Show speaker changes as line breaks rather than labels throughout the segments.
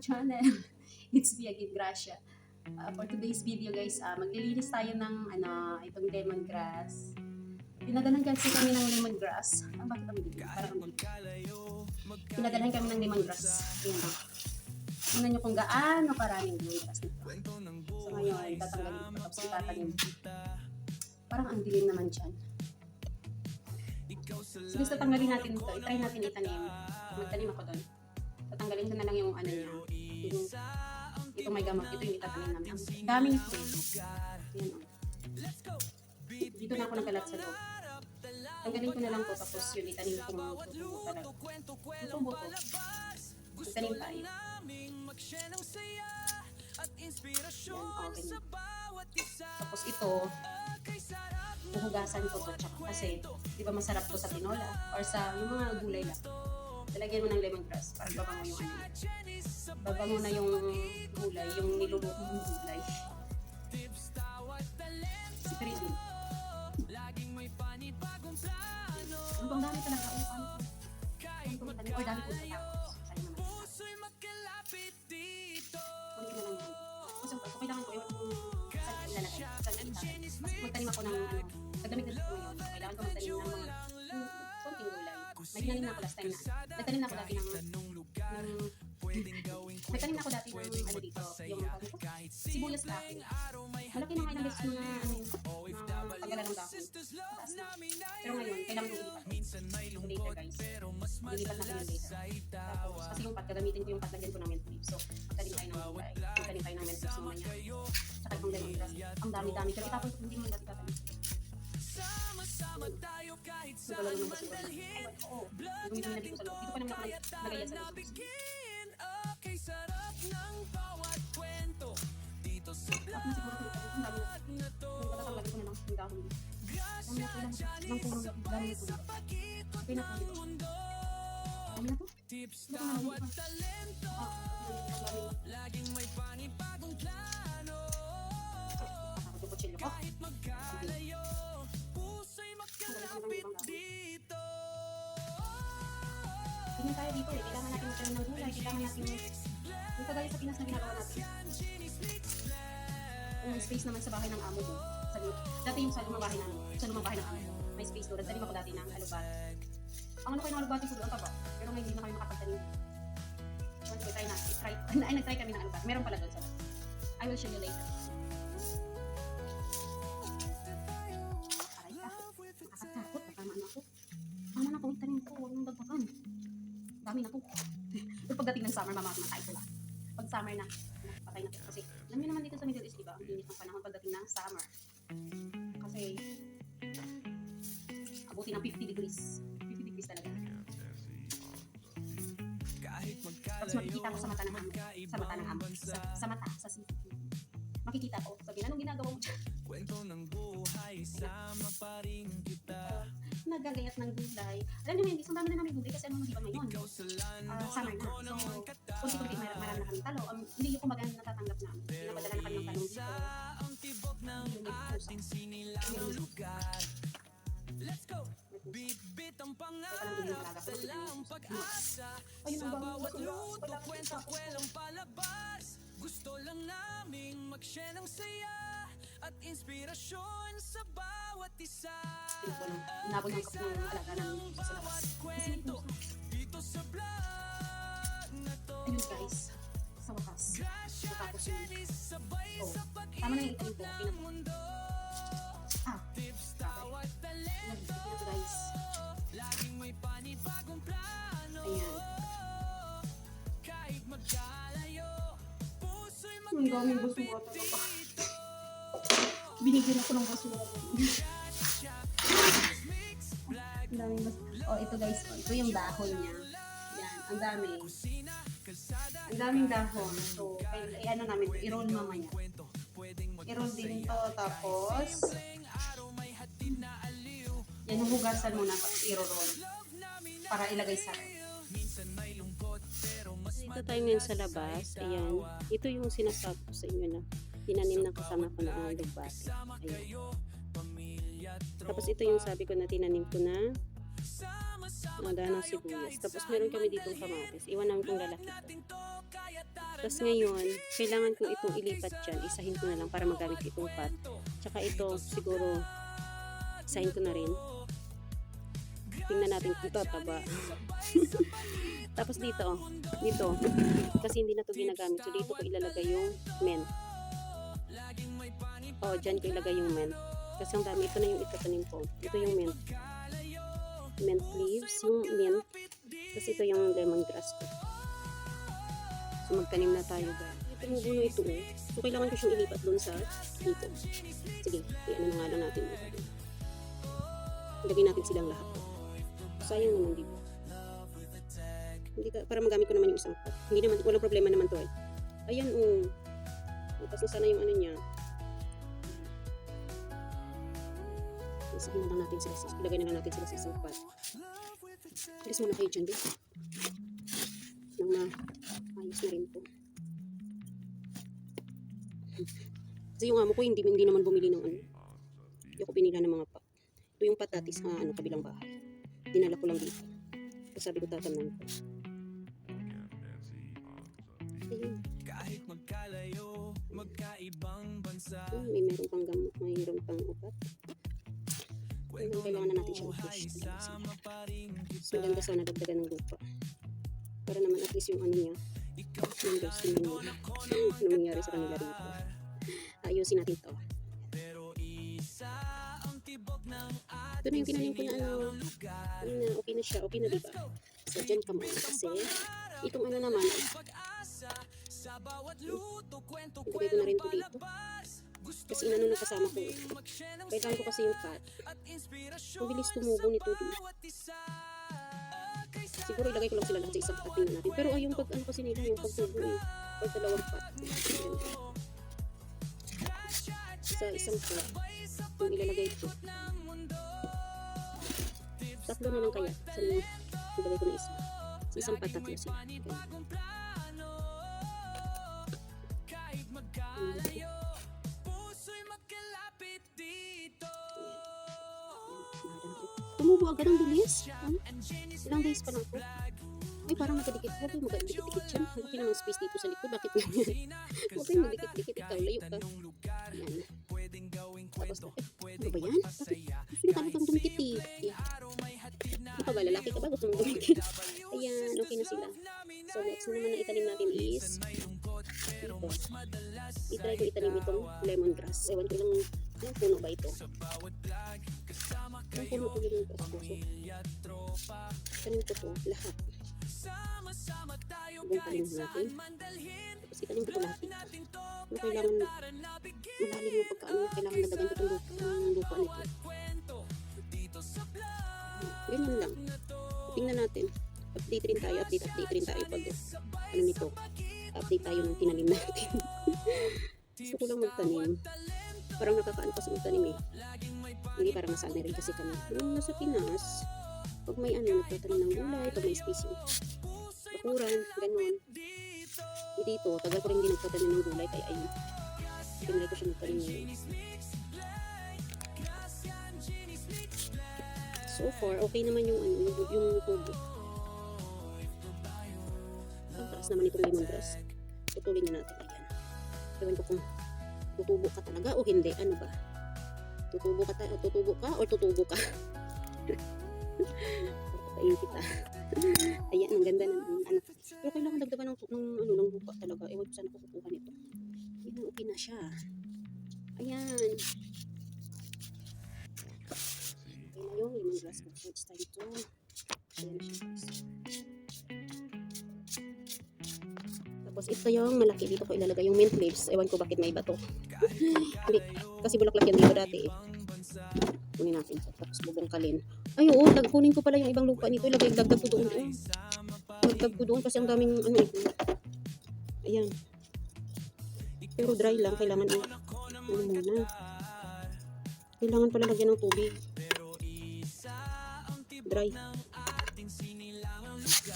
channel. It's again, Gracia. Uh, for today's video guys, uh, maglilinis tayo ng ano, itong lemongrass. Pinadalhan kasi kami ng lemongrass. Ah, bakit ang bilis? Parang ang. Pinadalhan kami ng lemongrass. Ayan o. Tingnan nyo kung gaano karaming lemongrass nito. So ngayon, tatanggalin ko. Tapos itatanim. Parang ang dilim naman dyan. So tanggalin natin ito. I-try natin itanim. Magtanim ako doon. Tatanggalin ko na lang yung ano niya. Yung, ito may gamot. Ito yung itatanim namin. Ang dami nito. Yan o. Dito na ako nagkalat sa loob. Tanggalin ko na lang to tapos yun itanim ko mga buto talaga. Itong buto. Itanim tayo. Yan, okay. Tapos ito, huhugasan ko to tsaka kasi di ba masarap to sa tinola or sa yung mga gulay lang. Talagyan mo ng lemongrass para babango yung ano. Babango na yung gulay, yung niluluto ng gulay. Si Pridin. Ang bang dami talaga. Ang ano. Ang. Or dami ko sa. Sayang naman. Kunti na lang yan. Kasi okay lang ko yung saan ilalagay. Saan ilalagay. Magtanim ako ng ano. Pagdamig na ko ngayon. Kailangan ko magtanim ng mga yung. May tinanim na ako last time na. Nagtanim na ako dati ng ng may tanim na ako dati ng ano dito, yung ano ko, sibuyas dahon. Malaki na mga ano yung mga pagala ng dahon. Na. Pero ngayon, kailangan ko ilipat. Yung later guys. Ilipat natin yung later. Tapos, kasi yung pat, gagamitin ko yung pat, lagyan ko ng mint. So, magtanim tayo ng gulay. Magtanim tayo ng mint leaves mamaya. Tsaka itong lemongrass. Ang dami-dami. Pero itapon ko hindi mo natin tatanim. Ito lang naman basura. Ay, oo. Gagamitin na dito sa loob. Dito pa naman ako nagaya sa loob. At na siguro kung ang dami na. Na lang yung dahon. Ang mga kailangan ng tulong ng dami na tulong. Okay. Na natin yung kagaya sa Pinas na ginagawa natin. Yung space naman sa bahay ng amo mo. Sa, dati yung sa lumang namin. Sa lumang bahay ng amo mo. May space doon. Nagtanim ako dati ng alubat. Ang ano kayo ng alubat ko doon taba. Pero ngayon hindi na kami makapagtanim. Once ko try na. Try, ay, nag-try kami ng alubat. Meron pala doon sa I will show you later. Summer, mamamatay ko lang. Pag summer na, patay na. Kasi, alam niyo naman dito sa Middle East, di ba? Ang init ng panahon pagdating ng summer. Kasi, abuti ng 50 degrees. 50 degrees talaga. Tapos makikita ko sa mata ng amo. Sa mata ng amo. Sa, sa mata, sa CCTV. Makikita ko. Sabi, anong ginagawa mo dyan?
Kwento ng buhay, sama pa rin kita
Nagagayat ng gulay. Alam niyo, hindi, ang dami na namin gulay kasi ano, di ba ngayon? Ah, summer na. So, kunti-kunti mar marami na kami talo. Um, hindi yung kumbaga natatanggap na. Pinapadala na kami ng talong dito.
Ang tibok ng ating sinilang lugar Let's go! Bit-bit ang pangarap Dalang pag-asa
Ayun
Sa
ang
bawat luto, kwento, kwelang palabas Gusto lang naming mag-share ng saya At inspirasyon sa bawat isa
inabot ng kap ng alaga namin sa labas. Pusa.
Dito sa vlog na to
Ayun guys, sa wakas. Matapos yun. Oh, tama na yung italim ko. Ah,
Tawat talent
Ayan, ito guys.
Laging may panibagong plano
Ayan.
Kahit magkalayo Puso'y
Ang daming basura talaga. Binigyan ako ng basura. Ang daming basura. Oh, ito guys. Oh, ito yung dahon niya. Yan, ang dami. Ang daming dahon. So, ay, ano namin, i-roll mamaya. I-roll din to, tapos, yan, huhugasan muna, tapos i-roll. Para ilagay sa.
Dito tayo ngayon sa labas. Ayan. Ito yung sinasabi ko sa inyo na tinanim ng kasama ko na ang lugbati. Tapos ito yung sabi ko na tinanim ko na
Mga dahon ng sibuyas. Tapos meron kami ditong kamatis. Iwan namin kung lalaki to. Tapos ngayon, kailangan kong itong ilipat dyan. Isahin ko na lang para magamit itong pot. Tsaka ito, siguro, isahin ko na rin. Tingnan natin kung tataba. Tapos dito, oh, dito, kasi hindi na to ginagamit. So dito ko ilalagay yung Oh, dyan ko ilagay yung mint. Kasi ang dami, ito na yung itatanim ko. Ito yung mint. Mint leaves, yung mint. Tapos ito yung lemongrass ko. So magtanim na tayo ba? Tumubo na ito oh. So kailangan ko siyang ilipat doon sa dito. Sige, i-ano na nga lang natin. Ilagay natin silang lahat. Sayang naman dito. Hindi ka, para magamit ko naman yung isang pot. Hindi naman, walang problema naman to eh. Ayan oh. Tapos na sana yung ano niya. Sige na lang natin sila. sa- Ilagay na lang natin sila sa isang pot. Alis muna kayo dyan, babe. Nang maayos na rin to. Kasi yung amo ko hindi, hindi naman bumili ng ano. Hindi ako pinila ng mga pot. Ito yung patatis sa ano, kabilang bahay. Dinala ko lang dito. Kasi sabi ko tatamnan ko. Ayun.
Kahit magkalayo, magkaibang bansa
Ayun, may meron pang gamot, mayroon pang upat. Ayun, kailangan na natin siyang push.
Sama pa rin
Mas maganda sana dagdagan ng lupa. Para naman at least yung ano niya, yung niya. ano nangyari sa kanila rito. Ayusin natin to. Ito na yung tinanim ko na ano, na, okay na siya, okay na diba? So, dyan ka muna kasi, itong ano naman,
Sa bawat luto, kwento,
ilagay ko na rin to dito. Kasi inano na kasama ko. Kailangan ko kasi yung cut. Ang bilis tumubo nito dito. Siguro ilagay ko lang sila lahat sa isang pot tingnan natin. Pero ay yung pag ano kasi nila, yung pagtubo eh. Pag dalawang pot. Sa isang pot, yung ilalagay ko. Tatlo na lang kaya. Sa ilagay ko na isa. Sa isang pot, tatlo sila. Ganyan. Ayan.
Puso'y magkalapit dito
Tumubo agad ang bilis. Ano? Ilang days pa lang po. Ay, parang magkadikit. Huwag kayong magkadikit-dikit dyan. Ang laki naman space dito sa likod. Bakit ganyan? Huwag kayong magdikit-dikit. Ikaw, layo ka. Ayan. Tapos, eh, ano ba yan? Bakit? Gusto niyo talagang dumikit eh. Eh. Ano ka ba? Lalaki ka ba? Gusto mong dumikit? Ayan, okay na sila. So, next na naman na itanim natin is dito. Itry ko itanim itong lemongrass. Ewan ko lang, ilang puno ba ito? Ilang puno ito lemongrass ko? So, tanim ko to, lahat. Huwag tanim natin. Tapos itanim ko to lahat. Ano kailangan, malalim yung pagkaano, kailangan nadagan ko itong lupa, ang lupa nito. Ganyan lang. Tingnan natin. Update rin tayo, update, update rin tayo pag ano nito. Update tayo ng tinanim natin. Gusto ko lang magtanim. Parang nakakaano kasi magtanim eh. Hindi parang nasanay rin kasi kami. Nung nasa Pinas, pag may ano, nagtatanim ng gulay, pag may space yung bakuran, ganun. Eh dito, tagal ko rin hindi nagtatanim ng gulay, kaya ayun. Pinry ko siya magtanim ngayon. So far, okay naman yung ano, yung, yung tubo. Taas naman itong lemongrass. Putulin na natin. Ayan. Ewan ko kung tutubo ka talaga o hindi. Ano ba? Tutubo ka, tutubo ka o tutubo ka? Patayin kita. Ayan, ang ganda ng ano. Pero kailangan dagdagan ng, ng, ano, ng lupa talaga. Ewan ko saan ko kukuha nito. Ayan, okay na siya. Ayan. Okay na yung lemongrass it's time to ayan siya Tapos ito yung malaki dito ko ilalagay yung mint leaves. Ewan ko bakit may bato. Hindi, kasi bulaklak yan dito dati eh. Kunin natin. Tapos bubungkalin. Ay oo, kunin ko pala yung ibang lupa nito. Ilagay, dagdag ko doon. Dagdag ko doon kasi ang daming ano ito. Ayan. Pero dry lang. Kailangan eh. Ano muna. Kailangan pala lagyan ng tubig. Dry.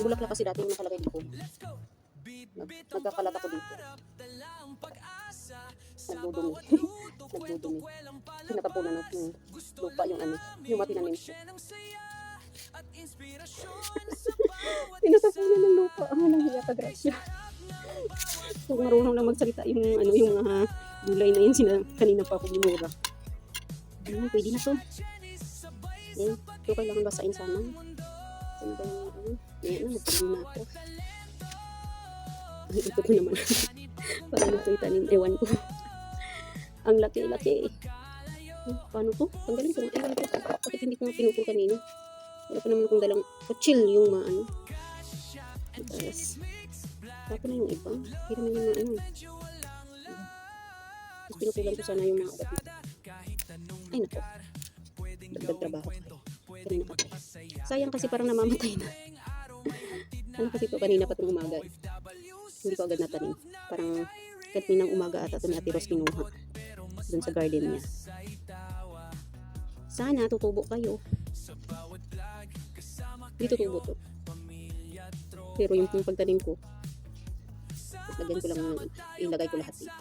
Bulaklak kasi dati yung nakalagay dito. Nag nagkakalat ako dito. Nagdudumi. Nagdudumi. Sinatapunan ng ng lupa yung ano, yung matinanim ko. Pinatapunan ng lupa. Ang walang hiya ka, Gracia. Kung marunong lang magsalita yung, ano, yung mga gulay na yun, sina, kanina pa ako binura. Ayun, pwede na to. Ayun, ito kailangan basain sana. Saan ba yung, ano? Ayan na, magpagin na ako. Ito ko naman. Parang ito itanim, ewan ko. Ang laki-laki. Paano to? Tanggalin ko. Ewan ko. Bakit hindi ko nga pinupul kanina? Wala pa naman akong dalang kutsil yung maano. Tapos, tapos na yung iba. Hiramin yung mga ano. Tapos pinutulan ko sana yung mga nito. Ay nako. Dagdag trabaho. Kanina. Sayang kasi parang namamatay na. ano kasi ito kanina pa itong umaga. eh. Hindi ko agad natanim. Parang kaninang umaga ata ito ni Ate Ros kinuha. Doon sa garden niya. Sana tutubo kayo. Dito tubo to. Pero yung, yung pagtanim ko, lagyan ko lang, ilagay ko lahat dito.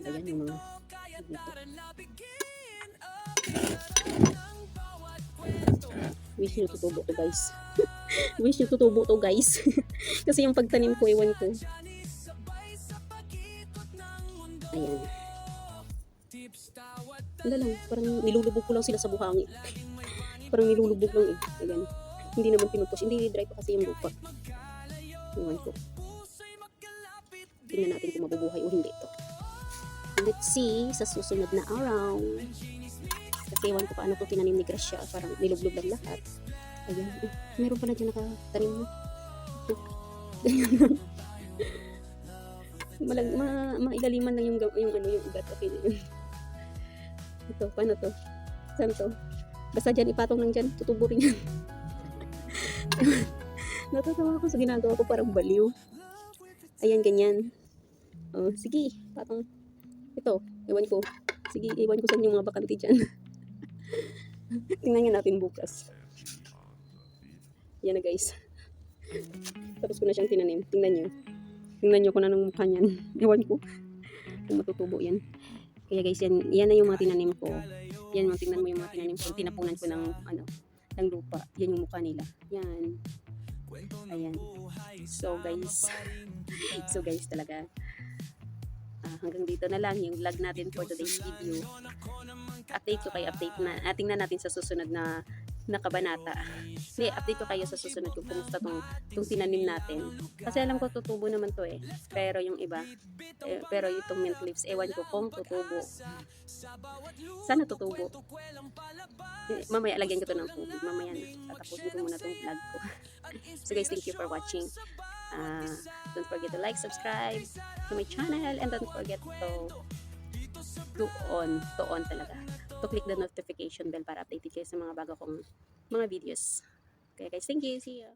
Ayan yung mga dito. Wish nyo tutubo to guys. Wish nyo tutubo to guys. Kasi yung pagtanim ko, iwan ko. Ayan. Wala lang, parang nilulubog ko lang sila sa buhangin. parang nilulubog lang eh. Ayan. Hindi naman pinupush. Hindi dry pa kasi yung lupa. Iwan ko. Tingnan natin kung mabubuhay o hindi ito. Let's see sa susunod na araw. Kasi iwan ko paano ko tinanim ni Gracia. Parang nilublob lang lahat. Ayan. Eh, meron pala dyan nakatanim mo. Ganyan lang. Malag, ma, mailaliman lang yung, yung, ano, yung ugat. Okay na yun. Ito, paano to? Saan to? Basta dyan, ipatong lang dyan. Tutubo rin yan. Natatawa ako sa ginagawa ko parang baliw. Ayan, ganyan. Oh, sige, patong. Ito, iwan ko. Sige, iwan ko sa inyo mga bakante dyan. Tingnan natin bukas. Yan na guys. Tapos ko na siyang tinanim. Tingnan nyo. Tingnan nyo kung anong mukha niyan. Ewan ko. Kung matutubo yan. Kaya guys, yan, yan na yung mga tinanim ko. Yan, mga tingnan mo yung mga tinanim ko. Tinapunan ko ng, ano, ng lupa. Yan yung mukha nila. Yan. Ayan. So guys, so guys talaga. ah, hanggang dito na lang yung vlog natin for today's video. Update ko kayo, update na. Ah, tingnan natin sa susunod na na kabanata. Hindi, update ko kayo sa susunod kung kumusta tong, tong tinanim natin. Kasi alam ko tutubo naman to eh. Pero yung iba, eh, pero itong mint leaves, ewan ko kung tutubo. Sana tutubo. Eh, Mamaya, lagyan ko to ng tubig. Mamaya na. Tatapusin ko muna tong vlog ko. so guys, thank you for watching. Uh, don't forget to like, subscribe to my channel, and don't forget to to on, to on talaga to click the notification bell para updated kayo sa mga bago kong mga videos. Kaya guys, thank you. See you.